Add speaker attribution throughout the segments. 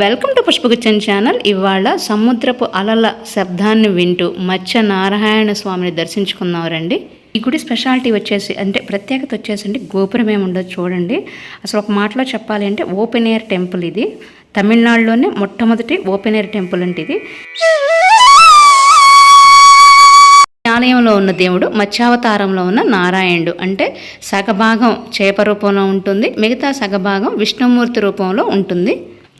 Speaker 1: Welcome to పుష్పగుచ్చన్ channel ఇవాళ సముద్రపు అలల శబ్దాన్ని వింటూ మత్స్య నారాయణ స్వామిని దర్శించుకున్నాం రండి ఈ గుడి స్పెషాలిటీ వచ్చేసి అంటే ప్రత్యేకత వచ్చేసి అంటే గోపురం ఏముండదు చూడండి. అసలు ఒక మాటలో చెప్పాలి అంటే ఓపెన్ ఎయిర్ టెంపుల్ ఇది. తమిళనాడులోనే మొట్టమొదటి ఓపెన్ ఎయిర్ టెంపుల్ అంటే ఇది. ఆలయంలో ఉన్న దేవుడు మత్స్యావతారంలో ఉన్న నారాయణుడు. అంటే సగభాగం చేప రూపంలో ఉంటుంది మిగతా సగభాగం విష్ణుమూర్తి రూపంలో ఉంటుంది.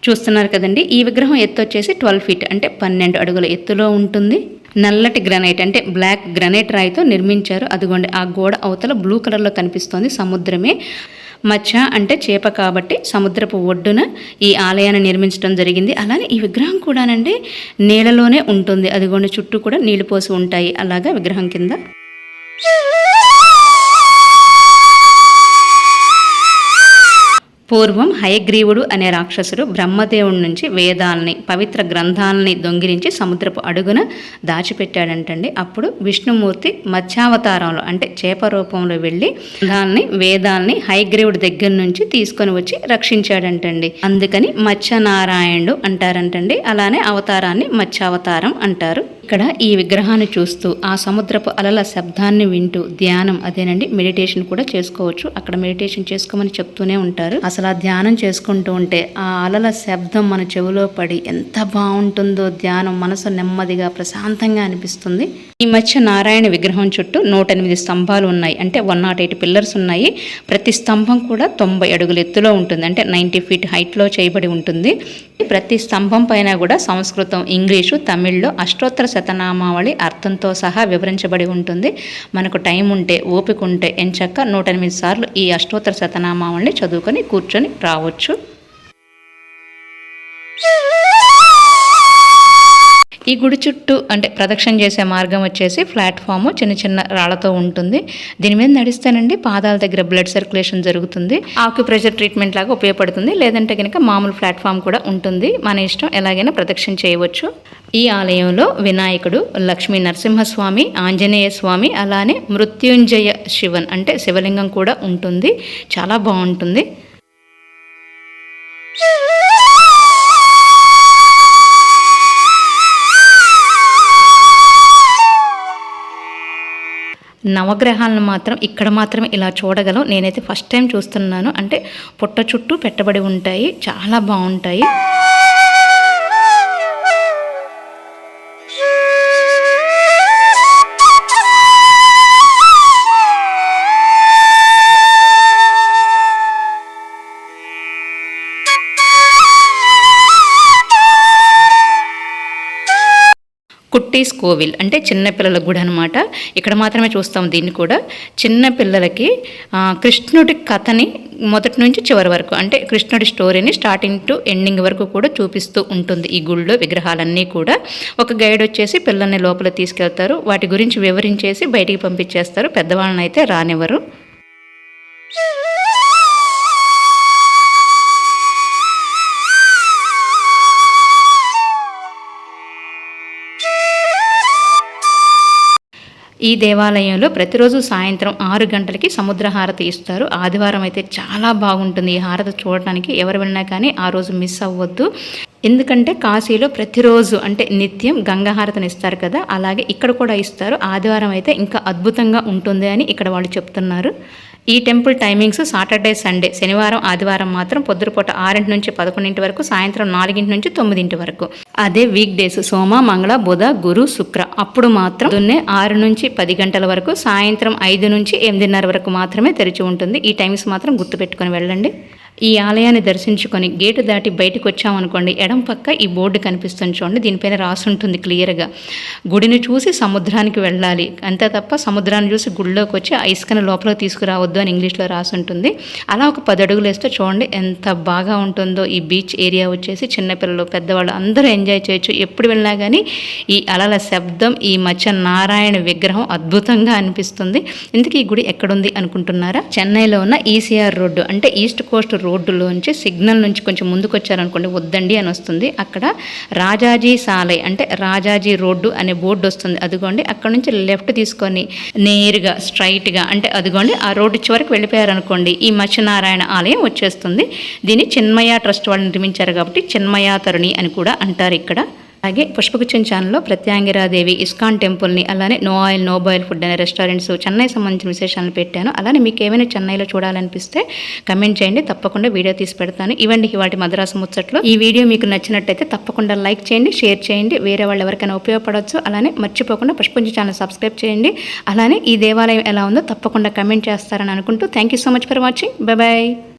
Speaker 1: చూస్తున్నారు కదండి. ఈ విగ్రహం ఎత్తు వచ్చేసి ట్వెల్వ్ ఫీట్ అంటే పన్నెండు అడుగుల ఎత్తులో ఉంటుంది. నల్లటి గ్రనైట్ అంటే బ్లాక్ గ్రనైట్ రాయితో నిర్మించారు. అదిగోండి ఆ గోడ అవతల బ్లూ కలర్లో కనిపిస్తోంది సముద్రమే. మత్స్య అంటే చేప కాబట్టి సముద్రపు ఒడ్డున ఈ ఆలయాన్ని నిర్మించడం జరిగింది. అలానే ఈ విగ్రహం కూడానండి నీళ్ళలోనే ఉంటుంది. అదిగోండి చుట్టూ కూడా నీళ్ళు పోసి ఉంటాయి అలాగా విగ్రహం కింద. పూర్వం హయగ్రీవుడు అనే రాక్షసుడు బ్రహ్మదేవుడి నుంచి వేదాలని పవిత్ర గ్రంథాలని దొంగిలించి సముద్రపు అడుగున దాచిపెట్టాడంటండి. అప్పుడు విష్ణుమూర్తి మత్స్యావతారంలో అంటే చేప రూపంలో వెళ్ళి గ్రంథాలని వేదాలని హయగ్రీవుడి దగ్గర నుంచి తీసుకొని వచ్చి రక్షించాడంటండి. అందుకని మత్స్యనారాయణుడు అంటారంటండి. అలానే అవతారాన్ని మత్స్యావతారం అంటారు. ఇక్కడ ఈ విగ్రహాన్ని చూస్తూ ఆ సముద్రపు అలల శబ్దాన్ని వింటూ ధ్యానం అదేనండి మెడిటేషన్ కూడా చేసుకోవచ్చు. అక్కడ మెడిటేషన్ చేసుకోమని చెప్తూనే ఉంటారు. అసలు ఆ ధ్యానం చేసుకుంటూ ఉంటే ఆ అలల శబ్దం మన చెవిలో పడి ఎంత బాగుంటుందో ధ్యానం మనసు నెమ్మదిగా ప్రశాంతంగా అనిపిస్తుంది. ఈ మధ్య నారాయణ విగ్రహం చుట్టూ నూట ఎనిమిది స్తంభాలు ఉన్నాయి. అంటే వన్ నాట్ ఎయిట్ పిల్లర్స్ ఉన్నాయి. ప్రతి స్తంభం కూడా తొంభై అడుగుల ఎత్తులో ఉంటుంది. అంటే నైంటీ ఫీట్ హైట్లో చేయబడి ఉంటుంది. ప్రతి స్తంభం పైన కూడా సంస్కృతం ఇంగ్లీషు తమిళ్ళో అష్టోత్తర శతనామావళి అర్థంతో సహా వివరించబడి ఉంటుంది. మనకు టైం ఉంటే ఓపిక ఉంటే ఎంచక్క నూట ఎనిమిది సార్లు ఈ అష్టోత్తర శతనామావళిని చదువుకొని కూర్చొని రావచ్చు. ఈ గుడి చుట్టూ అంటే ప్రదక్షిణ చేసే మార్గం వచ్చేసి ప్లాట్ఫామ్ చిన్న చిన్న రాళ్ళతో ఉంటుంది. దీని మీద నడిస్తేనండి పాదాల దగ్గర బ్లడ్ సర్క్యులేషన్ జరుగుతుంది. ఆక్యుప్రెషర్ ట్రీట్మెంట్ లాగా ఉపయోగపడుతుంది. లేదంటే కనుక మామూలు ప్లాట్ఫామ్ కూడా ఉంటుంది. మన ఇష్టం ఎలాగైనా ప్రదక్షిణ చేయవచ్చు. ఈ ఆలయంలో వినాయకుడు లక్ష్మీ నరసింహస్వామి ఆంజనేయ స్వామి అలానే మృత్యుంజయ శివన్ అంటే శివలింగం కూడా ఉంటుంది. చాలా బాగుంటుంది. నవగ్రహాలను మాత్రం ఇక్కడ మాత్రమే ఇలా చూడగలం. నేనైతే ఫస్ట్ టైం చూస్తున్నాను. అంటే పుట్ట చుట్టూ పెట్టబడి ఉంటాయి. చాలా బాగుంటాయి. కుట్టీస్ కోవిల్ అంటే చిన్నపిల్లల గుడి అనమాట ఇక్కడ మాత్రమే చూస్తాం దీన్ని కూడా. చిన్నపిల్లలకి కృష్ణుడి కథని మొదటి నుంచి చివరి వరకు అంటే కృష్ణుడి స్టోరీని స్టార్టింగ్ టు ఎండింగ్ వరకు కూడా చూపిస్తూ ఉంటుంది ఈ గుళ్ళో విగ్రహాలన్నీ కూడా. ఒక గైడ్ వచ్చేసి పిల్లల్ని లోపల తీసుకెళ్తారు. వాటి గురించి వివరించేసి బయటికి పంపించేస్తారు. పెద్దవాళ్ళని అయితే రానివ్వరు. ఈ దేవాలయంలో ప్రతిరోజు సాయంత్రం ఆరు గంటలకి సముద్ర హారతి ఇస్తారు. ఆదివారం అయితే చాలా బాగుంటుంది ఈ హారతి చూడడానికి ఎవరు వెళ్ళినా కానీ ఆ రోజు మిస్ అవ్వద్దు. ఎందుకంటే కాశీలో ప్రతిరోజు అంటే నిత్యం గంగాహారతను ఇస్తారు కదా అలాగే ఇక్కడ కూడా ఇస్తారు. ఆదివారం అయితే ఇంకా అద్భుతంగా ఉంటుంది అని ఇక్కడ వాళ్ళు చెప్తున్నారు. ఈ టెంపుల్ టైమింగ్స్ సాటర్డే సండే శనివారం ఆదివారం మాత్రం పొద్దురుపూట ఆరింటి నుంచి పదకొండింటి వరకు సాయంత్రం నాలుగింటి నుంచి తొమ్మిదింటి వరకు. అదే వీక్ డేస్ సోమ మంగళ బుధ గురు శుక్ర. అప్పుడు మాత్రం దున్నే ఆరు నుంచి పది గంటల వరకు సాయంత్రం ఐదు నుంచి ఎనిమిదిన్నర వరకు మాత్రమే తెరిచి ఉంటుంది. ఈ టైమ్స్ మాత్రం గుర్తుపెట్టుకుని వెళ్ళండి. ఈ ఆలయాన్ని దర్శించుకొని గేటు దాటి బయటకు వచ్చామనుకోండి ఎడం పక్క ఈ బోర్డు కనిపిస్తుంది చూడండి దీనిపైన రాసి ఉంటుంది క్లియర్గా. గుడిని చూసి సముద్రానికి వెళ్ళాలి. అంతే తప్ప సముద్రాన్ని చూసి గుడిలోకి వచ్చి ఆ ఇసుకను లోపలికి తీసుకురావద్దు అని ఇంగ్లీష్లో రాసి ఉంటుంది అలా ఒక పది అడుగులు వేస్తే చూడండి ఎంత బాగా ఉంటుందో. ఈ బీచ్ ఏరియా వచ్చేసి చిన్నపిల్లలు పెద్దవాళ్ళు అందరూ ఎంజాయ్ చేయొచ్చు. ఎప్పుడు వెళ్ళినా కానీ ఈ అలల శబ్దం ఈ మధ్య నారాయణ విగ్రహం అద్భుతంగా అనిపిస్తుంది. ఇందుకు ఈ గుడి ఎక్కడుంది అనుకుంటున్నారా? చెన్నైలో ఉన్న ఈసీఆర్ రోడ్డు అంటే ఈస్ట్ కోస్ట్ రోడ్డులోంచి సిగ్నల్ నుంచి కొంచెం ముందుకు వచ్చారనుకోండి వద్దండి అని వస్తుంది. అక్కడ రాజాజీ సాలై అంటే రాజాజీ రోడ్డు అనే బోర్డు వస్తుంది. అదిగోండి అక్కడ నుంచి లెఫ్ట్ తీసుకొని నేరుగా స్ట్రైట్గా అంటే అదిగోండి ఆ రోడ్డు చివరికి వెళ్ళిపోయారనుకోండి ఈ మత్స్యనారాయణ ఆలయం వచ్చేస్తుంది. దీన్ని చిన్మయ ట్రస్ట్ వాళ్ళు నిర్మించారు కాబట్టి చిన్మయ తరుణి అని కూడా అంటారు ఇక్కడ. అలాగే పుష్పగుచ్చం ఛానల్లో ప్రత్యాంగిరాదేవి ఇస్కాన్ టెంపుల్ని అలానే no oil no boil food అనే రెస్టారెంట్స్ చెన్నై సంబంధించిన విశేషాలను పెట్టాను. అలానే మీకు ఏమైనా చెన్నైలో చూడాలనిపిస్తే కమెంట్ చేయండి. తప్పకుండా వీడియో తీసి పెడతాను. ఇవ్వండి వాటి మద్రాసు ముచ్చట్లు. ఈ వీడియో మీకు నచ్చినట్టయితే తప్పకుండా లైక్ చేయండి షేర్ చేయండి. వేరే వాళ్ళు ఎవరికైనా ఉపయోగపడవచ్చు అలానే మర్చిపోకుండా పుష్పగుచ్చం ఛానల్ సబ్స్క్రైబ్ చేయండి. అలానే ఈ దేవాలయం ఎలా ఉందో తప్పకుండా కమెంట్ చేస్తారని అనుకుంటూ. Thank you so much for watching bye